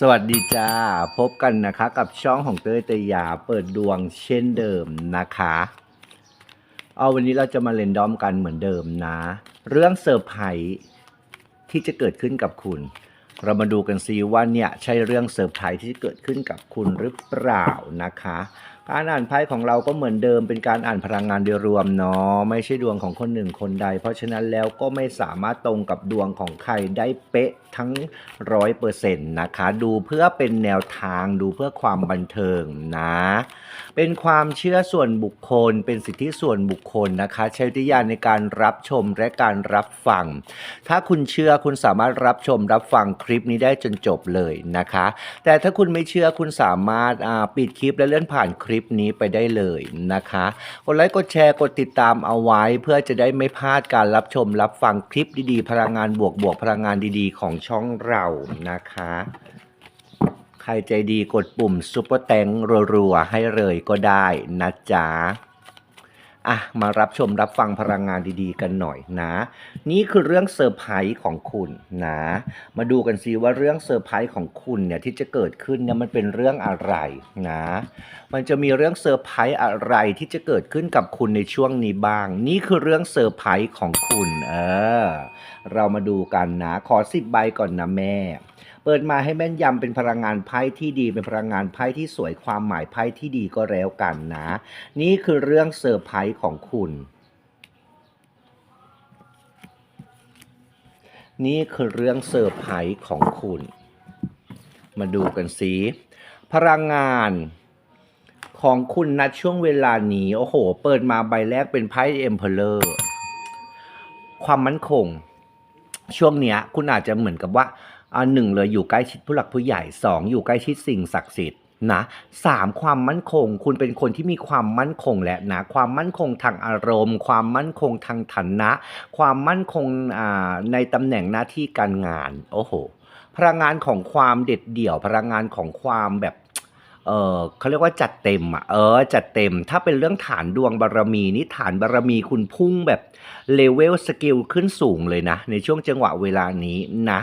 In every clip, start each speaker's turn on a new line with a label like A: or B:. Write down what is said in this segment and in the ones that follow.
A: สวัสดีจ้า พบกันนะคะกับช่องของเต้ยเตยยาเปิดดวงเช่นเดิมนะคะ เอาวันนี้เราจะมาเล่นดอมกันเหมือนเดิมนะ เรื่องเซอร์ไพรส์ที่จะเกิดขึ้นกับคุณ เรามาดูกันซิว่าเนี่ยใช่เรื่องเซอร์ไพรส์ที่จะเกิดขึ้นกับคุณหรือเปล่านะคะ การอ่านไพ่ของเราก็เหมือนเดิมเป็นการอ่านพลังงานโดยรวมเนาะไม่ใช่ดวงของคนหนึ่งคนใด เพราะฉะนั้นแล้วก็ไม่สามารถตรงกับดวงของใครได้เป๊ะทั้งร้อยเปอร์เซ็นต์นะคะ ดูเพื่อเป็นแนวทางดูเพื่อความบันเทิงนะ เป็นความเชื่อส่วนบุคคล เป็นสิทธิส่วนบุคคลนะคะใช้วิทยาในการรับชมและการรับฟัง ถ้าคุณเชื่อคุณสามารถรับชมรับฟังคลิปนี้ได้จนจบเลยนะคะ แต่ถ้าคุณไม่เชื่อคุณสามารถปิดคลิปและเลื่อนผ่านคลิปลิปนี้ไปได้เลยนะคะกดไลค์กดแชร์กดติดตามเอาไว้ เพื่อจะได้ไม่พลาดการรับชมรับฟังคลิปดีๆ พลังงานบวกบวกพลังงานดีๆ ของช่องเรานะคะ ใครใจดีกดปุ่มซุปเปอร์แตงรัวๆให้เลยก็ได้นะจ๊ะ อะมารับชมรับฟังพลังงานดีๆ กันหน่อยนะ นี่คือเรื่องเซอร์ไพรส์ของคุณนะ มาดูกันซิว่าเรื่องเซอร์ไพรส์ของคุณเนี่ยที่จะเกิดขึ้นเนี่ยมันเป็นเรื่องอะไรนะ มันจะมีเรื่องเซอร์ไพรส์อะไรที่จะเกิดขึ้นกับคุณในช่วงนี้บ้าง นี่คือเรื่องเซอร์ไพรส์ของคุณเออเรามาดูกันนะ ขอสิบใบก่อนนะแม่ เปิดมาให้แม่นยำเป็นพลังงานไพ่ที่ดี เป็นพลังงานไพ่ที่สวยความหมายไพ่ที่ดีก็แล้วกันนะ นี่คือเรื่องเซอร์ไพรส์ของคุณ นี่คือเรื่องเซอร์ไพรส์ของคุณ มาดูกันสิพลังงานของคุณณช่วงเวลานี้ โอ้โห เปิดมาใบแรกเป็นไพ่เอ็มเพลอร์ ความมั่นคง ช่วงเนี้ย คุณอาจจะเหมือนกับว่า อันหนึ่งเลยอยู่ใกล้ชิดผู้หลักผู้ใหญ่สองอยู่ใกล้ชิดสิ่งศักดิ์สิทธิ์นะสามความมั่นคง คุณเป็นคนที่มีความมั่นคงแหละนะความมั่นคงทางอารมณ์ ความมั่นคงทางฐานะ ความมั่นคงอ่าในตำแหน่งหน้าที่การงาน โอ้โหพลังงานของความเด็ดเดี่ยวพลังงานของความแบบ เออเขาเรียกว่าจัดเต็มอะเออจัดเต็มถ้าเป็นเรื่องฐานดวงบารมีนี่ฐานบารมีคุณพุ่งแบบเลเวลสกิลขึ้นสูงเลยนะ ในช่วงจังหวะเวลานี้นะ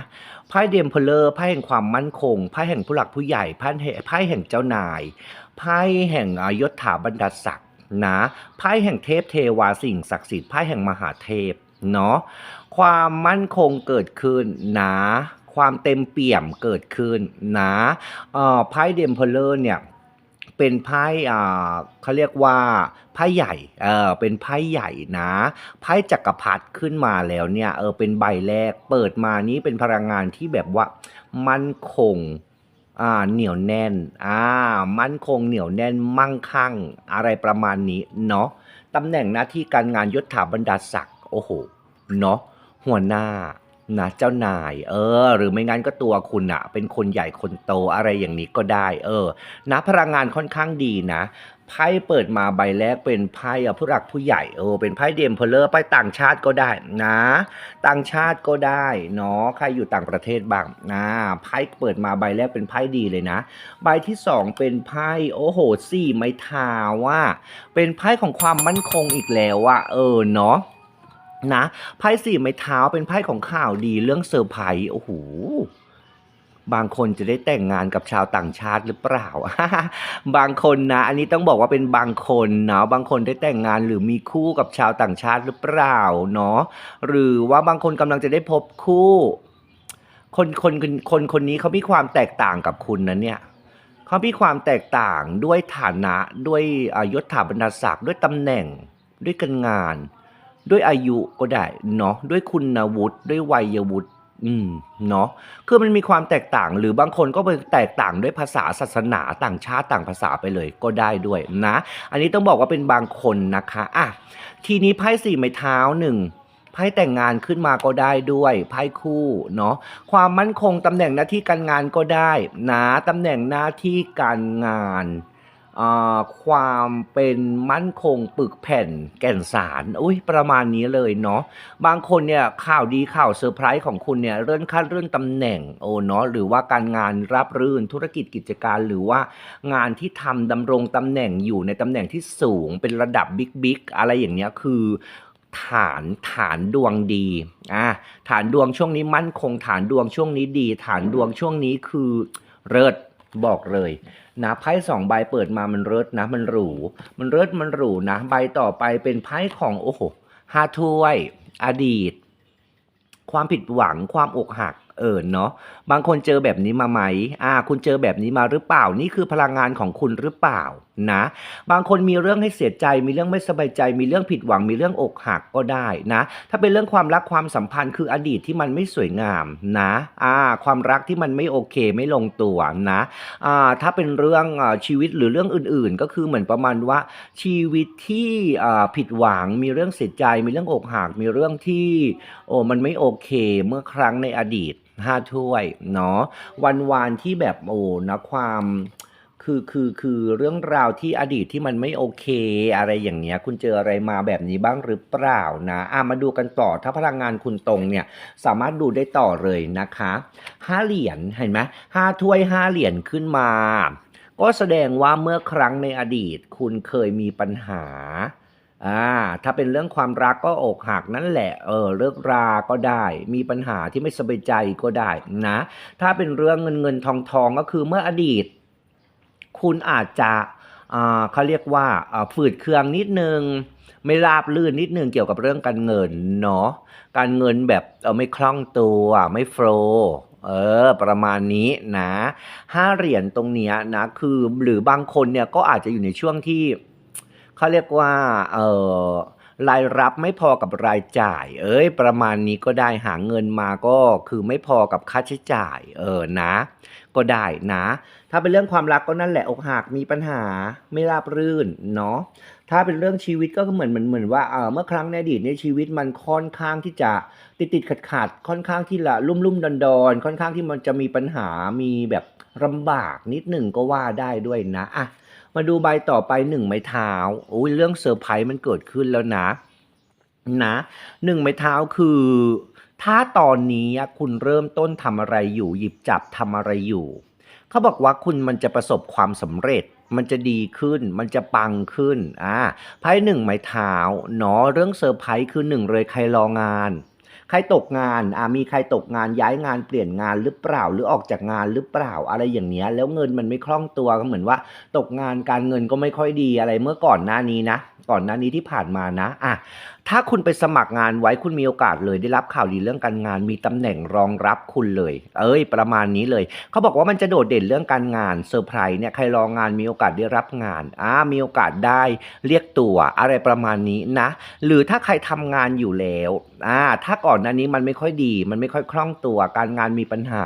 A: ไพ่เดมเพลอร์ไพ่แห่งความมั่นคงไพ่แห่งผู้หลักผู้ใหญ่ไพ่แห่งไพ่แห่งเจ้านายไพ่แห่งอายศถาบรรดาศักดิ์นะไพ่แห่งเทพเทวาสิ่งศักดิ์สิทธิ์ไพ่แห่งมหาเทพเนาะความมั่นคงเกิดขึ้นนะ ความเต็มเปี่ยมเกิดขึ้นนะไพ่เดมเพลอร์เนี่ยเป็นไพ่อ่าเขาเรียกว่าไพ่ใหญ่ เออเป็นไพ่ใหญ่นะ ไพ่จักรพรรดิขึ้นมาแล้วเนี่ย เออ เป็นใบแรก เปิดมานี้เป็นพลังงานที่แบบว่ามั่นคง อ่า เหนียวแน่น อ่า มั่นคงเหนียวแน่น มั่งคั่ง อะไรประมาณนี้ เนาะตำแหน่งหน้าที่การงานยศถาบรรดาศักดิ์ โอ้โห เนาะ หัวหน้า นะเจ้านาย เออ หรือไม่งั้นก็ตัวคุณอะเป็นคนใหญ่คนโตอะไรอย่างนี้ก็ได้ เออ นะพลังงานค่อนข้างดีนะไพ่เปิดมาใบแรกเป็นไพ่ผู้หลักผู้ใหญ่เออเป็นไพ่เดมเพลเลอร์ไพ่ต่างชาติก็ได้นะ ต่างชาติก็ได้เนาะใครอยู่ต่างประเทศบ้างนะไพ่เปิดมาใบแรกเป็นไพ่ดีเลยนะ ใบที่สองเป็นไพ่โอ้โหสี่ไม้ทาว่า เป็นไพ่ของความมั่นคงอีกแล้วอะเออเนาะ นะไพ่สี่ไม้เท้าเป็นไพ่ของข่าวดีเรื่องเซอร์ไพรส์โอ้โหบางคนจะได้แต่งงานกับชาวต่างชาติหรือเปล่า บางคนนะ อันนี้ต้องบอกว่าเป็นบางคนเนาะบางคนได้แต่งงานหรือมีคู่กับชาวต่างชาติหรือเปล่าเนาะหรือว่าบางคนกำลังจะได้พบคู่คนคนคนคนคนนี้เขามีความแตกต่างกับคุณนะเนี่ยเขามีความแตกต่างด้วยฐานะด้วยยศถาบรรดาศักดิ์ด้วยตำแหน่งด้วยการงาน ด้วยอายุก็ได้เนาะด้วยคุณวุฒิด้วยวัยวุฒิอืมเนาะคือมันมีความแตกต่างหรือบางคนก็ไปแตกต่างด้วยภาษาศาสนาต่างชาติต่างภาษาไปเลยก็ได้ด้วยนะ อันนี้ต้องบอกว่าเป็นบางคนนะคะอะทีนี้ไพ่สี่ไม้เท้าหนึ่งไพ่แต่งงานขึ้นมาก็ได้ด้วยไพ่คู่เนาะความมั่นคงตำแหน่งหน้าที่การงานก็ได้นะตำแหน่งหน้าที่การงาน ความเป็นมั่นคงปึกแผ่นแก่นสารอุ้ยประมาณนี้เลยเนาะบางคนเนี่ยข่าวดีข่าวเซอร์ไพรส์ของคุณเนี่ยเลื่อนขั้นเลื่อนตำแหน่งโอ้เนาะหรือว่าการงานรับรื่นธุรกิจกิจการหรือว่างานที่ทำดำรงตำแหน่งอยู่ในตำแหน่งที่สูงเป็นระดับบิ๊กบิ๊กอะไรอย่างเงี้ยคือฐานฐานดวงดีอะฐานดวงช่วงนี้มั่นคงฐานดวงช่วงนี้ดี ฐานดวงช่วงนี้คือเลิศ บอกเลยนะไพ่สองใบเปิดมามันเลิศนะ มันหรู มันเลิศมันหรูนะ ใบต่อไปเป็นไพ่ของโอ้โหฮาถ้วย อดีต ความผิดหวังความอกหักเออเนาะ บางคนเจอแบบนี้มาไหมอ่า คุณเจอแบบนี้มาหรือเปล่า นี่คือพลังงานของคุณหรือเปล่านะ บางคนมีเรื่องให้เสียใจ มีเรื่องไม่สบายใจ มีเรื่องผิดหวัง มีเรื่องอกหักก็ได้นะ ถ้าเป็นเรื่องความรักความสัมพันธ์คืออดีตที่มันไม่สวยงามนะ อ่า ความรักที่มันไม่โอเคไม่ลงตัวนะ อ่า ถ้าเป็นเรื่องอชีวิตหรือเรื่องอื่น ๆ ก็คือเหมือนประมาณว่าชีวิตที่อ่าผิดหวัง มีเรื่องเสียใจ มีเรื่องอกหัก มีเรื่องที่ โอ้ มันไม่โอเค เมื่อครั้งในอดีต ห้าถ้วยเนาะวันวานที่แบบโอ้นะความคือคือคือเรื่องราวที่อดีตที่มันไม่โอเค อะไรอย่างเงี้ย คุณเจออะไรมาแบบนี้บ้างหรือเปล่านะอะมาดูกันต่อถ้าพลังงานคุณตรงเนี่ย สามารถดูได้ต่อเลยนะคะห้าเหรียญเห็นไหมห้าถ้วยห้าเหรียญขึ้นมา ก็แสดงว่าเมื่อครั้งในอดีตคุณเคยมีปัญหา อ่าถ้าเป็นเรื่องความรักก็อกหักนั่นแหละเออเลิกราก็ได้ มีปัญหาที่ไม่สบายใจก็ได้นะ ถ้าเป็นเรื่องเงินเงินทองทองก็คือเมื่ออดีต คุณอาจจะอ่าเขาเรียกว่าอ่าฝืดเคืองนิดนึงไม่ราบลื่นนิดนึงเกี่ยวกับเรื่องการเงินเนาะการเงินแบบเออไม่คล่องตัวไม่โฟลเออ ประมาณนี้นะห้าเหรียญตรงเนี้ยนะคือหรือบางคนเนี่ยก็อาจจะอยู่ในช่วงที่ เขาเรียกว่าเออรายรับไม่พอกับรายจ่าย เอ้ย ประมาณนี้ก็ได้หาเงินมาก็คือไม่พอกับค่าใช้จ่าย เออนะ ก็ได้นะ ถ้าเป็นเรื่องความรักก็นั่นแหละอกหักมีปัญหาไม่ราบรื่นเนาะถ้าเป็นเรื่องชีวิตก็เหมือนเหมือนเหมือนว่าเออเมื่อครั้งในอดีตเนี่ยชีวิตมันค่อนข้างที่จะติดติดขัดขัดๆค่อนข้างที่ละลุ่มลุ่มดอนดอนๆค่อนข้างที่มันจะมีปัญหามีแบบลำบากนิดหนึ่งก็ว่าได้ด้วยนะอะ มาดูใบต่อไปหนึ่งไม้เท้าโอ้ยเรื่องเซอร์ไพรส์มันเกิดขึ้นแล้วนะนะหนึ่งไม้เท้าคือ ถ้าตอนนี้คุณเริ่มต้นทำอะไรอยู่ หยิบจับทำอะไรอยู่ เขาบอกว่าคุณมันจะประสบความสำเร็จมันจะดีขึ้น มันจะปังขึ้น อ่าไพ่หนึ่งไม้เท้าเนาะเรื่องเซอร์ไพรส์คือหนึ่งเลยใครรองาน ใครตกงานอ่ามีใครตกงานย้ายงานเปลี่ยนงานหรือเปล่า หรือออกจากงานหรือเปล่าอะไรอย่างเนี้ยแล้วเงินมันไม่คล่องตัวก็เหมือนว่า ตกงานการเงินก็ไม่ค่อยดีอะไรเมื่อก่อนหน้านี้นะก่อนหน้านี้ที่ผ่านมานะอะถ้าคุณไปสมัครงานไว้คุณมีโอกาสเลยได้รับข่าวดีเรื่องการงาน มีตำแหน่งรองรับคุณเลย เอ้ย ประมาณนี้เลย เขาบอกว่ามันจะโดดเด่นเรื่องการงานเซอร์ไพรส์เนี่ยใครรองงานมีโอกาสได้รับงานอ่ามีโอกาสได้เรียกตัวอะไรประมาณนี้นะ หรือถ้าใครทำงานอยู่แล้วอ่าถ้าก่อนหน้านี้มันไม่ค่อยดี มันไม่ค่อยคล่องตัว การงานมีปัญหา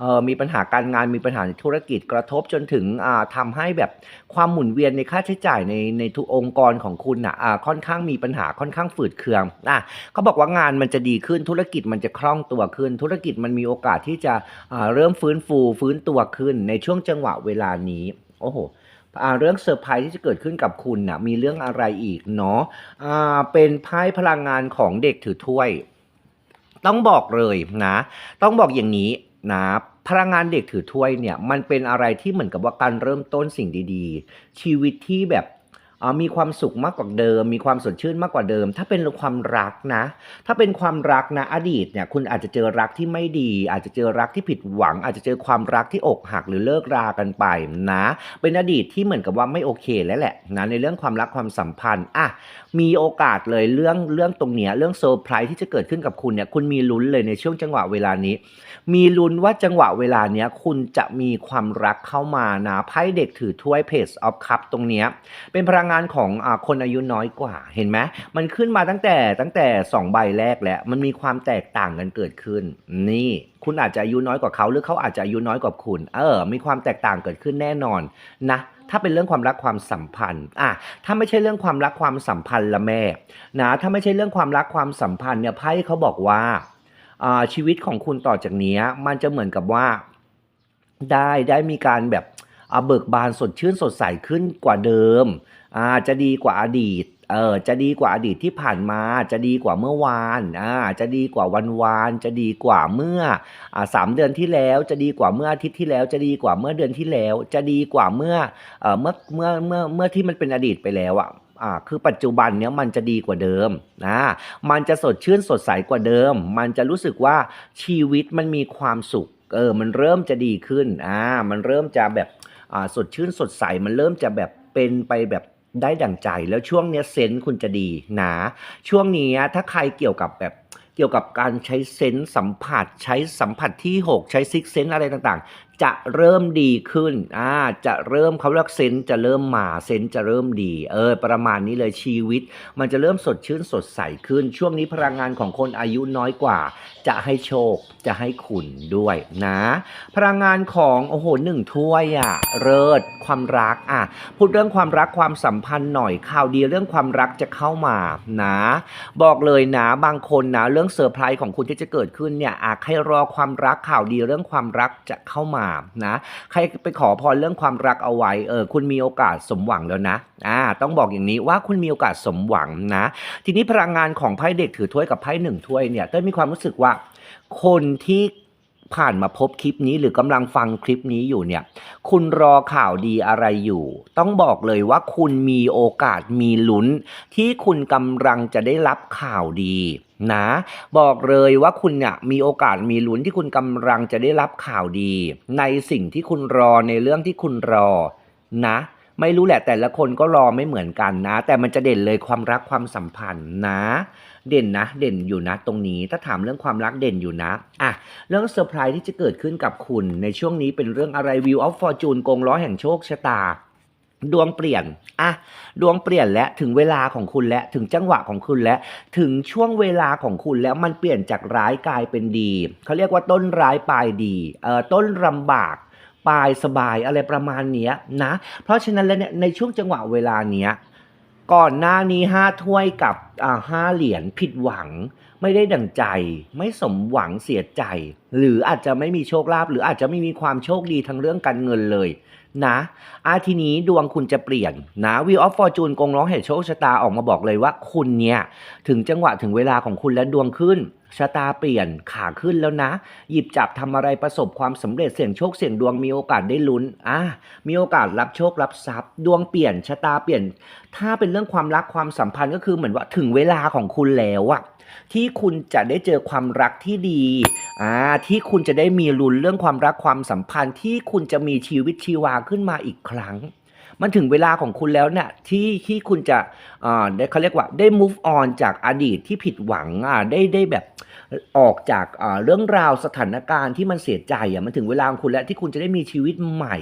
A: เอ่อมีปัญหาการงานมีปัญหาในธุรกิจกระทบจนถึงอ่าทำให้แบบความหมุนเวียนในค่าใช้จ่ายในในทุกองค์กรของคุณอะอ่าค่อนข้างมีปัญหาค่อนข้างฝืดเคืองอะเขาบอกว่างานมันจะดีขึ้นธุรกิจมันจะคล่องตัวขึ้น ธุรกิจมันมีโอกาสที่จะอ่าเริ่มฟื้นฟูฟื้นตัวขึ้นในช่วงจังหวะเวลานี้โอ้โหอ่าเรื่องเซอร์ไพรส์ที่จะเกิดขึ้นกับคุณน่ะมีเรื่องอะไรอีกเนาะอ่าเป็นไพ่พลังงานของเด็กถือถ้วย ต้องบอกเลยนะ ต้องบอกอย่างนี้นะพลังงานเด็กถือถ้วยเนี่ยมันเป็นอะไรที่เหมือนกับว่าการเริ่มต้นสิ่งดีๆ ชีวิตที่แบบ มีความสุขมากกว่าเดิม มีความสดชื่นมากกว่าเดิม ถ้าเป็นความรักนะ ถ้าเป็นความรักนะอดีตเนี่ยคุณอาจจะเจอรักที่ไม่ดี อาจจะเจอรักที่ผิดหวัง อาจจะเจอความรักที่อกหักหรือเลิกรากันไปนะ เป็นอดีตที่เหมือนกับว่าไม่โอเคแล้วแหละนะในเรื่องความรักความสัมพันธ์อะมีโอกาสเลยเรื่องเรื่องตรงเนี้ยเรื่องเซอร์ไพรส์ที่จะเกิดขึ้นกับคุณเนี่ยคุณมีลุ้นเลยในช่วงจังหวะเวลานี้ มีลุ้นว่าจังหวะเวลาเนี้ยคุณจะมีความรักเข้ามานะไพ่เด็กถือถ้วยเพจออฟคัพตรงเนี้ยเป็นพลังงานของอคนอายุน้อยกว่าเห็นไหมมันขึ้นมาตั้งแต่ตั้งแต่สองใบแรกแล้วมันมีความแตกต่างกันเกิดขึ้น นี่คุณอาจจะอายุน้อยกว่าเขาหรือเขาอาจจะอายุน้อยกว่าคุณ เออ มีความแตกต่างเกิดขึ้นแน่นอนนะถ้าเป็นเรื่องความรักความสัมพันธ์ อะ ถ้าไม่ใช่เรื่องความรักความสัมพันธ์ละแม่ นะ ถ้าไม่ใช่เรื่องความรักความสัมพันธ์เนี่ยไพ่เขาบอกว่าอ่าชีวิตของคุณต่อจากนี้มันจะเหมือนกับว่า ได้ได้มีการแบบอเบิกบานสดชื่นสดใสขึ้นกว่าเดิม อ่าจะดีกว่าอดีตเออจะดีกว่าอดีตที่ผ่านมาจะดีกว่าเมื่อวานอ่าจะดีกว่าวันวานจะดีกว่าเมื่ออ่าสามเดือนที่แล้ว จะดีกว่าเมื่ออาทิตย์ที่แล้ว จะดีกว่าเมื่อเดือนที่แล้ว จะดีกว่าเมื่อเอ่อเมื่อเมื่อเมื่อเมื่อที่มันเป็นอดีตไปแล้วอะอ่าคือปัจจุบันเนี้ยมันจะดีกว่าเดิมนะมันจะสดชื่นสดใสกว่าเดิม มันจะรู้สึกว่าชีวิตมันมีความสุขเออมันเริ่มจะดีขึ้นอ่ามันเริ่มจะแบบอ่าสดชื่นสดใสมันเริ่มจะแบบเป็นไปแบบ ได้ดั่งใจ แล้วช่วงเนี้ยเซนส์คุณจะดีนะช่วงนี้ถ้าใครเกี่ยวกับแบบเกี่ยวกับการใช้เซนส์สัมผัสใช้สัมผัสที่ 6 ใช้ซิกเซนส์อะไรต่างๆ จะเริ่มดีขึ้นอ่าจะเริ่มเขาเรียกเซนส์จะเริ่มมาเซนส์จะเริ่มดี เออ ประมาณนี้เลยชีวิต มันจะเริ่มสดชื่นสดใสขึ้น ช่วงนี้พลังงานของคนอายุน้อยกว่า จะให้โชคจะให้คุณด้วยนะ พลังงานของโอ้โหหนึ่งถ้วยอะเลิศความรักอะพูดเรื่องความรักความสัมพันธ์หน่อยข่าวดีเรื่องความรักจะเข้ามานะ บอกเลยนะบางคนนะเรื่องเซอร์ไพรส์ของคุณที่จะเกิดขึ้นเนี่ยอาใครรอความรักข่าวดีเรื่องความรักจะเข้ามานะใครไปขอพรเรื่องความรักเอาไว้เออคุณมีโอกาสสมหวังแล้วนะอ่าต้องบอกอย่างนี้ว่าคุณมีโอกาสสมหวังนะ ทีนี้พลังงานของไพ่เด็กถือถ้วยกับไพ่หนึ่งถ้วยเนี่ยเต้ยมีความรู้สึกว่า คนที่ผ่านมาพบคลิปนี้หรือกำลังฟังคลิปนี้อยู่เนี่ย คุณรอข่าวดีอะไรอยู่ ต้องบอกเลยว่าคุณมีโอกาสมีลุ้น ที่คุณกำลังจะได้รับข่าวดีนะ บอกเลยว่าคุณเนี่ยมีโอกาสมีลุ้นที่คุณกำลังจะได้รับข่าวดี ในสิ่งที่คุณรอในเรื่องที่คุณรอนะ ไม่รู้แหละแต่ละคนก็รอไม่เหมือนกันนะ แต่มันจะเด่นเลยความรักความสัมพันธ์นะ เด่นนะ เด่นอยู่นะ ตรงนี้ถ้าถามเรื่องความรักเด่นอยู่นะอะเรื่องเซอร์ไพรส์ที่จะเกิดขึ้นกับคุณ ในช่วงนี้เป็นเรื่องอะไร View of Fortune กงล้อแห่งโชคชะตาดวงเปลี่ยนอะดวงเปลี่ยนแล้วถึงเวลาของคุณแล้วถึงจังหวะของคุณแล้วถึงช่วงเวลาของคุณแล้วมันเปลี่ยนจากร้ายกลายเป็นดี เขาเรียกว่าต้นร้ายปลายดี เอ่อ ต้นลำบากายสบายอะไรประมาณเนี้ยนะ เพราะฉะนั้นแล้วเนี่ยในช่วงจังหวะเวลาเนี้ยก่อนหน้านี้ห้าถ้วยกับห้าเหรียญผิดหวัง ไม่ได้ดั่งใจ ไม่สมหวังเสียใจ หรืออาจจะไม่มีโชคลาภหรืออาจจะไม่มีความโชคดีทางเรื่องการเงินเลยนะอาทีนี้ดวงคุณจะเปลี่ยนนะวิวออฟฟอร์จูนกงร้องแห่งโชคชะตาออกมาบอกเลยว่าคุณเนี่ย ถึงจังหวะถึงเวลาของคุณและดวงขึ้น ชะตาเปลี่ยนขาขึ้นแล้วนะ หยิบจับทำอะไรประสบความสำเร็จเสี่ยงโชคเสี่ยงดวงมีโอกาสได้ลุ้นอะมีโอกาสรับโชครับทรัพย์ ดวงเปลี่ยนชะตาเปลี่ยน ถ้าเป็นเรื่องความรักความสัมพันธ์ก็คือเหมือนว่าถึงเวลาของคุณแล้วอะที่คุณจะได้เจอความรักที่ดีอ่าที่คุณจะได้มีลุ้นเรื่องความรักความสัมพันธ์ ที่คุณจะมีชีวิตชีวาขึ้นมาอีกครั้งมันถึงเวลาของคุณแล้วเนี่ยที่ที่คุณจะอ่าได้เขาเรียกว่าได้ move on จากอดีตที่ผิดหวังอ่าได้ได้แบบ ออกจากเรื่องราวสถานการณ์ที่มันเสียใจอะมันถึงเวลาของคุณแล้วที่คุณจะได้มีชีวิตใหม่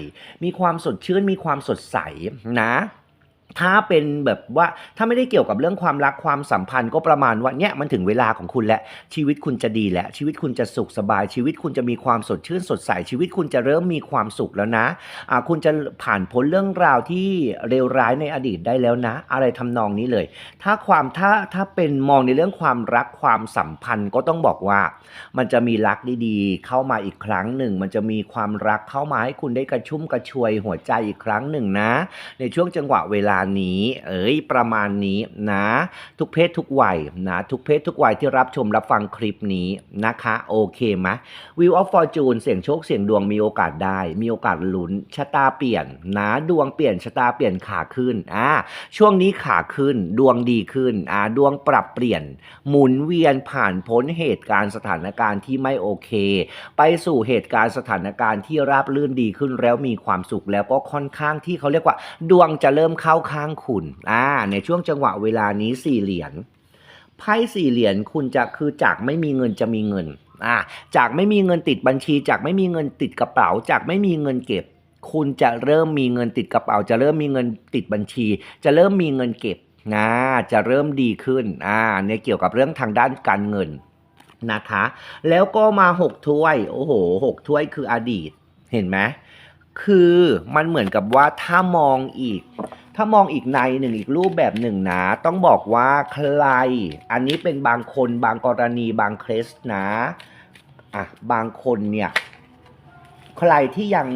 A: มีความสดชื่นมีความสดใสนะ ถ้าเป็นแบบว่าถ้าไม่ได้เกี่ยวกับเรื่องความรักความสัมพันธ์ก็ประมาณว่าเนี่ยมันถึงเวลาของคุณแล้วชีวิตคุณจะดีแล้วชีวิตคุณจะสุขสบาย ชีวิตคุณจะมีความสดชื่นสดใสชีวิตคุณจะเริ่มมีความสุขแล้วนะอ่าคุณจะผ่านพ้นเรื่องราวที่เลวร้ายในอดีตได้แล้วนะ อะไรทำนองนี้เลย ถ้าความถ้าถ้าเป็นมองในเรื่องความรักความสัมพันธ์ก็ต้องบอกว่า มันจะมีรักดีๆ เข้ามาอีกครั้งหนึ่ง มันจะมีความรักเข้ามาให้คุณได้กระชุ่มกระชวยหัวใจอีกครั้งหนึ่งนะ ในช่วงจังหวะเวลานี้ เอ้ยประมาณนี้นะ ทุกเพศทุกวัยนะทุกเพศทุกวัยที่รับชมรับฟังคลิปนี้นะคะ โอเคไหมวิวออฟฟอร์จูนเสี่ยงโชคเสี่ยงดวงมีโอกาสได้ มีโอกาสลุ้นชะตาเปลี่ยนนะดวงเปลี่ยนชะตาเปลี่ยนขาขึ้นอ่าช่วงนี้ขาขึ้นดวงดีขึ้นอ่าดวงปรับเปลี่ยน หมุนเวียนผ่านพ้นเหตุการณ์สถานการณ์ที่ไม่โอเค ไปสู่เหตุการณ์สถานการณ์ที่ราบรื่นดีขึ้นแล้วมีความสุขแล้วก็ค่อนข้างที่เขาเรียกว่า ดวงจะเริ่มเข้าข้างคุณอ่าในช่วงจังหวะเวลานี้สี่เหรียญไพ่สี่เหรียญคุณจะคือจากไม่มีเงินจะมีเงินอ่าจากไม่มีเงินติดบัญชี จากไม่มีเงินติดกระเป๋า จากไม่มีเงินเก็บ คุณจะเริ่มมีเงินติดกระเป๋า จะเริ่มมีเงินติดบัญชี จะเริ่มมีเงินเก็บนะจะเริ่มดีขึ้นอ่าในเกี่ยวกับเรื่องทางด้านการเงินนะคะ แล้วก็มาหกถ้วย โอ้โหหกถ้วยคืออดีต เห็นไหมคือมันเหมือนกับว่าถ้ามองอีก ถ้ามองอีกในหนึ่งอีกรูปแบบหนึ่งนะ ต้องบอกว่าใคร อันนี้เป็นบางคนบางกรณีบางเคสนะอะบางคนเนี่ยใครที่ยัง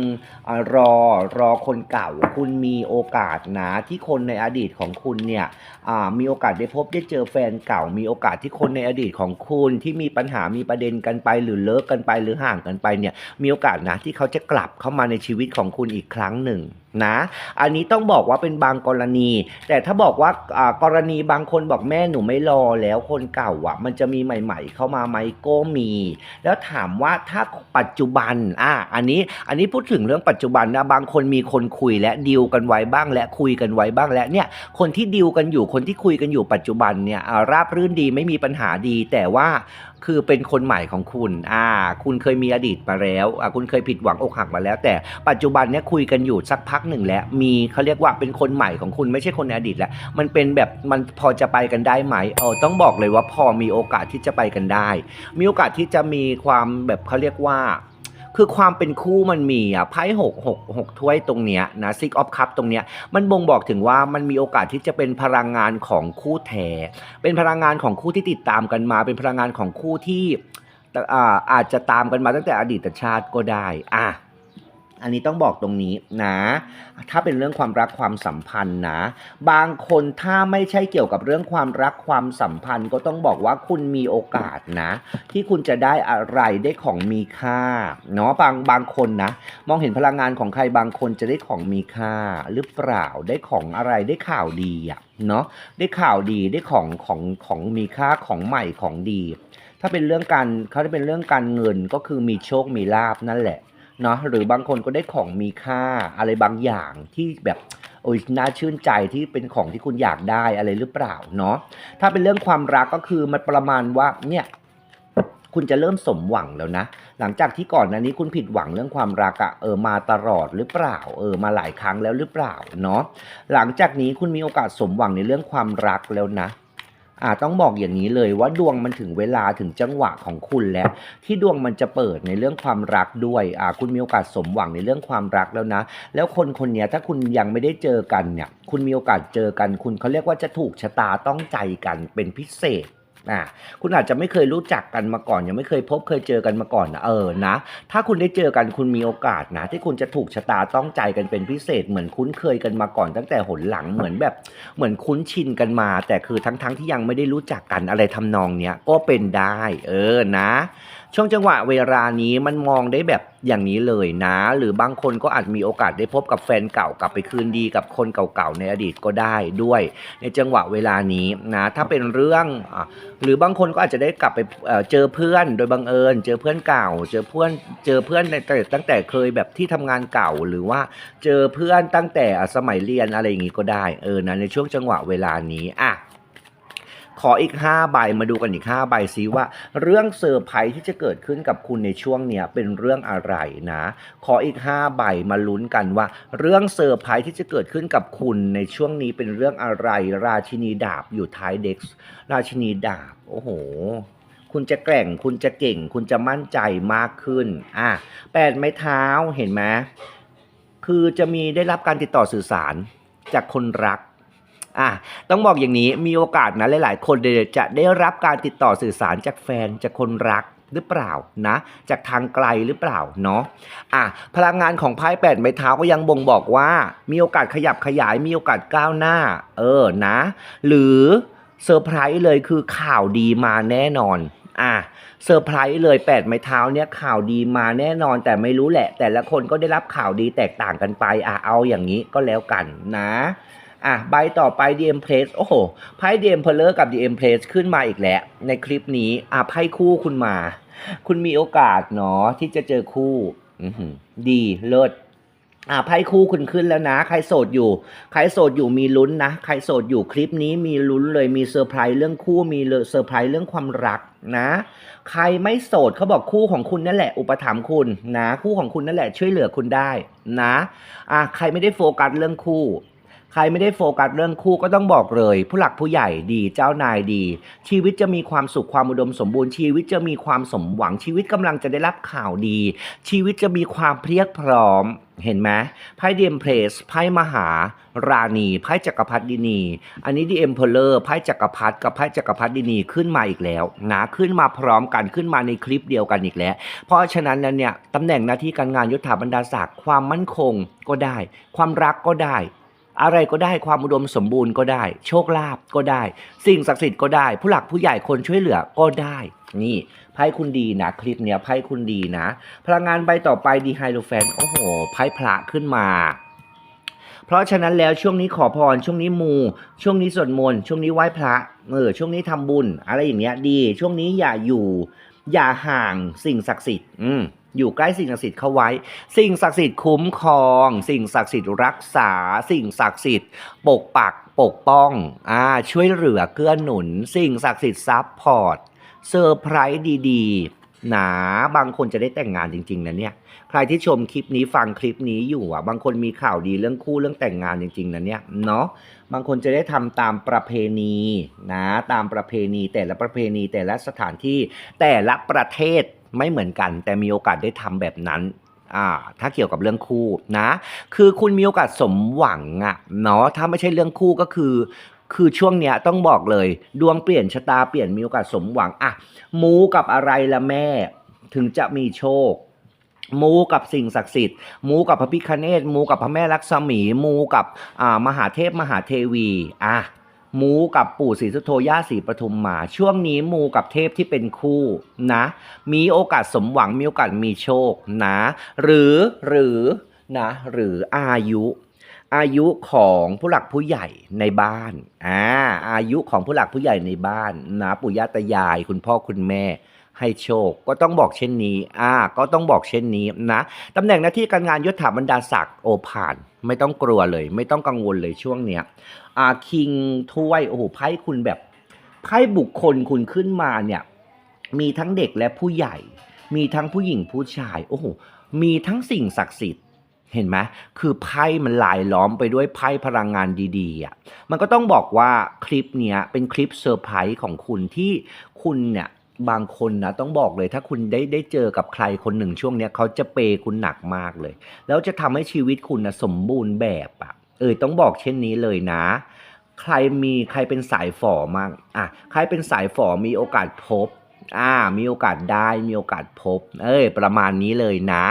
A: อรอรอคนเก่า คุณมีโอกาสนะที่คนในอดีตของคุณเนี่ยอ่ามีโอกาสได้พบได้เจอแฟนเก่า มีโอกาสที่คนในอดีตของคุณที่มีปัญหามีประเด็นกันไป หรือเลิกกันไปหรือห่างกันไปเนี่ยมีโอกาสนะที่เขาจะกลับเข้ามาในชีวิตของคุณอีกครั้งหนึ่งนะ อันนี้ต้องบอกว่าเป็นบางกรณี แต่ถ้าบอกว่ากรณีบางคนบอกแม่หนูไม่รอแล้วคนเก่าอะ มันจะมีใหม่ ๆ เข้ามาไหมก็มี แล้วถามว่าถ้าปัจจุบันอะอันนี้อันนี้พูดถึงเรื่องปัจจุบันนะบางคนมีคนคุยและดีลกันไว้บ้าง และคุยกันไว้บ้างและเนี่ย คนที่ดีลกันอยู่คนที่คุยกันอยู่ปัจจุบันเนี่ยราบรื่นดีไม่มีปัญหาดี แต่ว่าคือเป็นคนใหม่ของคุณ อ่า คุณเคยมีอดีตมาแล้วอ่าคุณเคยผิดหวังอกหักมาแล้ว แต่ปัจจุบันเนี่ยคุยกันอยู่สักพักหนึ่งแล้ว มีเขาเรียกว่าเป็นคนใหม่ของคุณไม่ใช่คนในอดีตแล้ว มันเป็นแบบมันพอจะไปกันได้ไหมเออต้องบอกเลยว่าพอมีโอกาสที่จะไปกันได้ มีโอกาสที่จะมีความแบบเขาเรียกว่าคือความเป็นคู่มันมีอะไพ่หกหกหกถ้วยตรงเนี้ยนะซิกออฟคัพตรงเนี้ยมันบ่งบอกถึงว่ามันมีโอกาสที่จะเป็นพลังงานของคู่แท้เป็นพลังงานของคู่ที่ติดตามกันมา เป็นพลังงานของคู่ที่อ่าอาจจะตามกันมาตั้งแต่อดีตชาติก็ได้อะ อันนี้ต้องบอกตรงนี้นะ ถ้าเป็นเรื่องความรักความสัมพันธ์นะ บางคนถ้าไม่ใช่เกี่ยวกับเรื่องความรักความสัมพันธ์ ก็ต้องบอกว่าคุณมีโอกาสนะ ที่คุณจะได้อะไรได้ของมีค่าเนาะบางบางคนนะ มองเห็นพลังงานของใครบางคนจะได้ของมีค่า หรือเปล่าได้ของอะไรได้ข่าวดีอะเนาะได้ข่าวดีได้ของของของมีค่าของใหม่ของดี ถ้าเป็นเรื่องการเขาจะเป็นเรื่องการเงินก็คือมีโชคมีลาบนั่นแหละ เนาะหรือบางคนก็ได้ของมีค่าอะไรบางอย่างที่แบบโอ้ยน่าชื่นใจที่เป็นของที่คุณอยากได้อะไรหรือเปล่าเนาะถ้าเป็นเรื่องความรักก็คือมันประมาณว่าเนี่ยคุณจะเริ่มสมหวังแล้วนะ หลังจากที่ก่อนหน้านี้คุณผิดหวังเรื่องความรักอะเออมาตลอดหรือเปล่า เออมาหลายครั้งแล้วหรือเปล่าเนาะหลังจากนี้คุณมีโอกาสสมหวังในเรื่องความรักแล้วนะ อ่าต้องบอกอย่างนี้เลยว่าดวงมันถึงเวลาถึงจังหวะของคุณแล้ว ที่ดวงมันจะเปิดในเรื่องความรักด้วยอ่าคุณมีโอกาสสมหวังในเรื่องความรักแล้วนะ แล้วคนคนนี้ถ้าคุณยังไม่ได้เจอกันเนี่ย คุณมีโอกาสเจอกัน คุณเขาเรียกว่าจะถูกชะตาต้องใจกันเป็นพิเศษ อ่าคุณอาจจะไม่เคยรู้จักกันมาก่อน ยังไม่เคยพบเคยเจอกันมาก่อนนะเออนะ ถ้าคุณได้เจอกันคุณมีโอกาสนะ ที่คุณจะถูกชะตาต้องใจกันเป็นพิเศษ เหมือนคุ้นเคยกันมาก่อน ตั้งแต่หนหลังเหมือนแบบเหมือนคุ้นชินกันมา แต่คือทั้งๆที่ยังไม่ได้รู้จักกันอะไรทำนองเนี้ยก็เป็นได้ เออนะ ช่วงจังหวะเวลานี้มันมองได้แบบอย่างนี้เลยนะ หรือบางคนก็อาจมีโอกาสได้พบกับแฟนเก่ากลับไปคืนดีกับคนเก่าๆในอดีตก็ได้ด้วย ในจังหวะเวลานี้นะถ้าเป็นเรื่องอหรือบางคนก็อาจจะได้กลับไปเเจอเพื่อนโดยบังเอิญ เจอเพื่อนเก่า เจอเพื่อนเจอเพื่อนในแต่ตั้งแต่เคยแบบที่ทำงานเก่าหรือว่าเจอเพื่อนตั้งแต่สมัยเรียนอะไรอย่างงี้ก็ได้เออนะในช่วงจังหวะเวลานี้อะ ขออีก 5 ใบมาดูกันอีก 5 ใบซิว่า เรื่องเซอร์ไพรส์ที่จะเกิดขึ้นกับคุณในช่วงเนี้ยเป็นเรื่องอะไรนะ ขออีก 5 ใบมาลุ้นกันว่า เรื่องเซอร์ไพรส์ที่จะเกิดขึ้นกับคุณในช่วงนี้เป็นเรื่องอะไร ราชินีดาบอยู่ท้ายเด็กราชินีดาบโอ้โหคุณจะแกร่ง คุณจะเก่ง คุณจะมั่นใจมากขึ้น อะแปดไม้เท้า เห็นไหม คือจะมีได้รับการติดต่อสื่อสารจากคนรัก อะต้องบอกอย่างนี้มีโอกาสนะหลาย ๆ คนเดยวจะได้รับการติดต่อสื่อสารจากแฟนจากคนรักหรือเปล่านะ จากทางไกลหรือเปล่าเนาะอะพลังงานของไพ่แปดไม้เท้าก็ยังบ่งบอกว่า มีโอกาสขยับขยายมีโอกาสก้าวหน้า เออนะ หรือเซอร์ไพรส์เลยคือข่าวดีมาแน่นอนอะเซอร์ไพรส์เลยแปดไม้เท้าเนี่ยข่าวดีมาแน่นอนแต่ไม่รู้แหละ แต่ละคนก็ได้รับข่าวดีแตกต่างกันไปอะเอาอย่างนี้ก็แล้วกันนะ อะใบต่อไป DM p r e s s โอ้โหไพ่ DM p e r l e r กับ DM p r e s s ขึ้นมาอีกแล้ว ในคลิปนี้อะไพ่คู่คุณมา คุณมีโอกาสเนาะที่จะเจอคู่อือดีเลิศอะไพ่คู่คุณขึ้นแล้วนะ ใครโสดอยู่ ใครโสดอยู่มีลุ้นนะ ใครโสดอยู่คลิปนี้มีลุ้นเลยมีเซอร์ไพรส์เรื่องคู่มีเซอร์ไพรส์เรื่องความรักนะ ใครไม่โสดเขาบอกคู่ของคุณนั่นแหละ อุปถัมภ์คุณนะ คู่ของคุณนั่นแหละช่วยเหลือคุณได้นะอะใครไม่ได้โฟกัสเรื่องคู่ ใครไม่ได้โฟกัสเรื่องคู่ก็ต้องบอกเลย ผู้หลักผู้ใหญ่ดีเจ้านายดี ชีวิตจะมีความสุขความอุดมสมบูรณ์ชีวิตจะมีความสมหวังชีวิตกำลังจะได้รับข่าวดี ชีวิตจะมีความเพียกพร้อมเห็นไหมไพ่เดียมเพรสไพ่มหา ราณีไพ่จักรพรรดินี อันนี้ดีเอ็มเพลเลอร์ไพ่จักรพรรดิกับไพ่จักรพรรดินีขึ้นมาอีกแล้วนะขึ้นมาพร้อมกันขึ้นมาในคลิปเดียวกันอีกแล้ว เพราะฉะนั้นแล้วเนี่ยตำแหน่งหน้าที่การงานยศถาบรรดาศักดิ์ความมั่นคงก็ได้ ความรักก็ได้ อะไรก็ได้ความอุดมสมบูรณ์ก็ได้ โชคลาภก็ได้ สิ่งศักดิ์สิทธิ์ก็ได้ ผู้หลักผู้ใหญ่คนช่วยเหลือก็ได้นี่ไพ่คุณดีนะ คลิปเนี้ยไพ่คุณดีนะ พลังงานใบต่อไปดีไฮโลแฟน โอ้โหไพ่พระขึ้นมา เพราะฉะนั้นแล้วช่วงนี้ขอพร ช่วงนี้มู ช่วงนี้สวดมนต์ช่วงนี้ไหว้พระเออช่วงนี้ทำบุญ อะไรอย่างเงี้ยดี ช่วงนี้อย่าอยู่ อย่าห่างสิ่งศักดิ์สิทธิ์อืม อยู่ใกล้สิ่งศักดิ์สิทธิ์เข้าไว้ สิ่งศักดิ์สิทธิ์คุ้มครอง สิ่งศักดิ์สิทธิ์รักษา สิ่งศักดิ์สิทธิ์ ปกปักปกป้องอ่าช่วยเหลือเกื้อหนุน สิ่งศักดิ์สิทธิ์ซับพอร์ตเซอร์ไพรส์ดีๆหนาบางคนจะได้แต่งงานจริง ๆนะเนี่ยใครที่ชมคลิปนี้ฟังคลิปนี้อยู่อะบางคนมีข่าวดีเรื่องคู่เรื่องแต่งงานจริง ๆนะเนี่ยเนาะ บางคนจะได้ทำตามประเพณีนะตามประเพณีแต่ละประเพณีแต่ละสถานที่แต่ละประเทศไม่เหมือนกัน แต่มีโอกาสได้ทำแบบนั้นอ่าถ้าเกี่ยวกับเรื่องคู่นะ คือคุณมีโอกาสสมหวังอะเนาะถ้าไม่ใช่เรื่องคู่ก็คือ คือช่วงเนี้ยต้องบอกเลย ดวงเปลี่ยนชะตาเปลี่ยนมีโอกาสสมหวังอะมูกับอะไรละแม่ ถึงจะมีโชค มูกับสิ่งศักดิ์สิทธิ์มูกับพระพิคเนตมูกับพระแม่ลักษมีมูกับมหาเทพมหาเทวีอะมูกับปู่ศรีสุโธย่าศรีปทุมมา ช่วงนี้มูกับเทพที่เป็นคู่นะ มีโอกาสสมหวังมีโอกาสมีโชคนะ หรือหรือนะหรืออายุอายุของผู้หลักผู้ใหญ่ในบ้าน อ่า อายุของผู้หลักผู้ใหญ่ในบ้านนะปู่ย่าตายายคุณพ่อคุณแม่ ให้โชคก็ต้องบอกเช่นนี้ อ่า ก็ต้องบอกเช่นนี้นะตำแหน่งหน้าที่การงานยศถาบรรดาศักดิ์โอผ่าน ไม่ต้องกลัวเลย ไม่ต้องกังวลเลยช่วงเนี้ยอ่าคิงถ้วยโอ้โหไพ่คุณแบบไพ่บุคคลคุณขึ้นมาเนี่ยมีทั้งเด็กและผู้ใหญ่ มีทั้งผู้หญิงผู้ชายโอ้โหมีทั้งสิ่งศักดิ์สิทธิ์เห็นไหมคือไพ่มันลายล้อมไปด้วยไพ่พลังงานดีๆอะมันก็ต้องบอกว่าคลิปเนี้ยเป็นคลิปเซอร์ไพรส์ของคุณที่คุณเนี่ย บางคนนะต้องบอกเลย ถ้าคุณได้ได้เจอกับใครคนหนึ่งช่วงเนี้ยเขาจะเปย์คุณหนักมากเลย แล้วจะทำให้ชีวิตคุณนะสมบูรณ์แบบอะเออต้องบอกเช่นนี้เลยนะ ใครมีใครเป็นสายฝ่อมั่งอะใครเป็นสายฝ่อมีโอกาสพบ อ่ามีโอกาสได้มีโอกาสพบ เอ้ย ประมาณนี้เลยนะ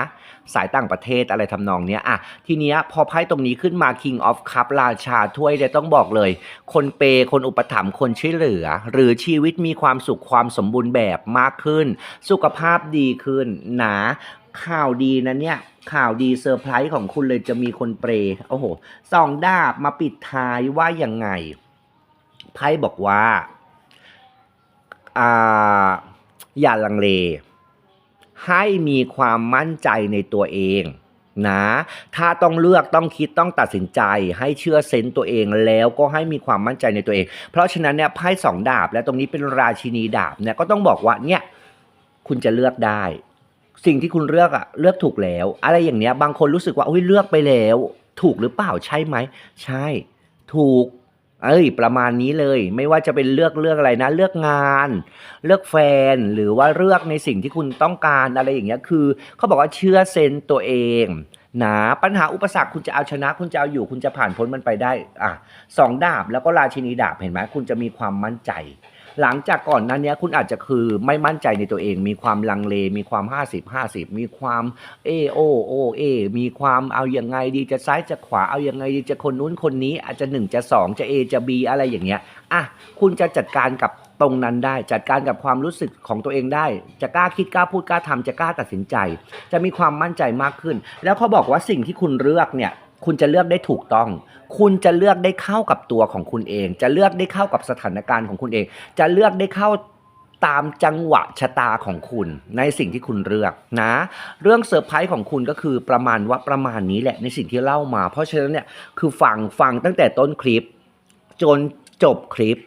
A: สายต่างประเทศอะไรทำนองเนี้ยอะทีเนี้ยพอไพ่ตรงนี้ขึ้นมา King of Cup ราชาถ้วยเนี่ยต้องบอกเลย คนเปย์คนอุปถัมภ์คนช่วยเหลือ หรือชีวิตมีความสุขความสมบูรณ์แบบมากขึ้น สุขภาพดีขึ้นนะข่าวดีนะเนี่ยข่าวดีเซอร์ไพรส์ของคุณเลยจะมีคนเปย์โอ้โหสองดาบมาปิดท้ายว่ายังไงไพ่บอกว่าอ่า อย่าลังเล ให้มีความมั่นใจในตัวเองนะ ถ้าต้องเลือกต้องคิดต้องตัดสินใจ ให้เชื่อเซนต์ตัวเองแล้วก็ให้มีความมั่นใจในตัวเอง เพราะฉะนั้นเนี่ยไพ่สองดาบและตรงนี้เป็นราชินีดาบเนี่ยก็ต้องบอกว่าเนี่ยคุณจะเลือกได้ สิ่งที่คุณเลือกอะเลือกถูกแล้ว อะไรอย่างเนี้ยบางคนรู้สึกว่าโอ้ยเลือกไปแล้ว ถูกหรือเปล่าใช่ไหม ใช่ ถูก เอ้ยประมาณนี้เลย ไม่ว่าจะเป็นเลือกเลือกอะไรนะ เลือกงาน เลือกแฟนหรือว่าเลือกในสิ่งที่คุณต้องการอะไรอย่างเงี้ยคือเขาบอกว่าเชื่อเซนส์ตัวเองนะปัญหาอุปสรรคคุณจะเอาชนะ คุณจะเอาอยู่ คุณจะผ่านพ้นมันไปได้อะสองดาบแล้วก็ราชินีดาบเห็นไหมคุณจะมีความมั่นใจ หลังจากก่อนนั้นเนี้ยคุณอาจจะคือไม่มั่นใจในตัวเอง มีความลังเล มีความ 50 50 มีความเอโอโอเอมีความเอาอยังไงดีจะซ้ายจะขวาเอาอยังไงดีจะคนนู้นคนนี้อาจจะ 1 จะ 2 จะ A จะ B อะไรอย่างเงี้ยอะคุณจะจัดการกับตรงนั้นได้จัดการกับความรู้สึกของตัวเองได้ จะกล้าคิดกล้าพูดกล้าทำจะกล้าตัดสินใจ จะมีความมั่นใจมากขึ้น แล้วเขาบอกว่าสิ่งที่คุณเลือกเนี่ย คุณจะเลือกได้ถูกต้อง คุณจะเลือกได้เข้ากับตัวของคุณเอง จะเลือกได้เข้ากับสถานการณ์ของคุณเอง จะเลือกได้เข้าตามจังหวะชะตาของคุณ ในสิ่งที่คุณเลือกนะ เรื่องเซอร์ไพรส์ของคุณก็คือประมาณว่าประมาณนี้แหละในสิ่งที่เล่ามา เพราะฉะนั้นเนี่ยคือฟังฟังตั้งแต่ต้นคลิป จนจบคลิป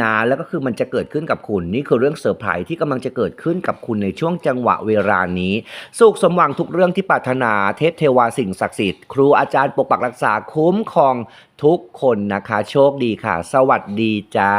A: นะแล้วก็คือมันจะเกิดขึ้นกับคุณนี่คือเรื่องเซอร์ไพรส์ที่กำลังจะเกิดขึ้นกับคุณในช่วงจังหวะเวลานี้ สุขสมหวังทุกเรื่องที่ปรารถนาเทพเทวาสิ่งศักดิ์สิทธิ์ครูอาจารย์ปกปักรักษาคุ้มครองทุกคนนะคะ โชคดีค่ะ สวัสดีจ้า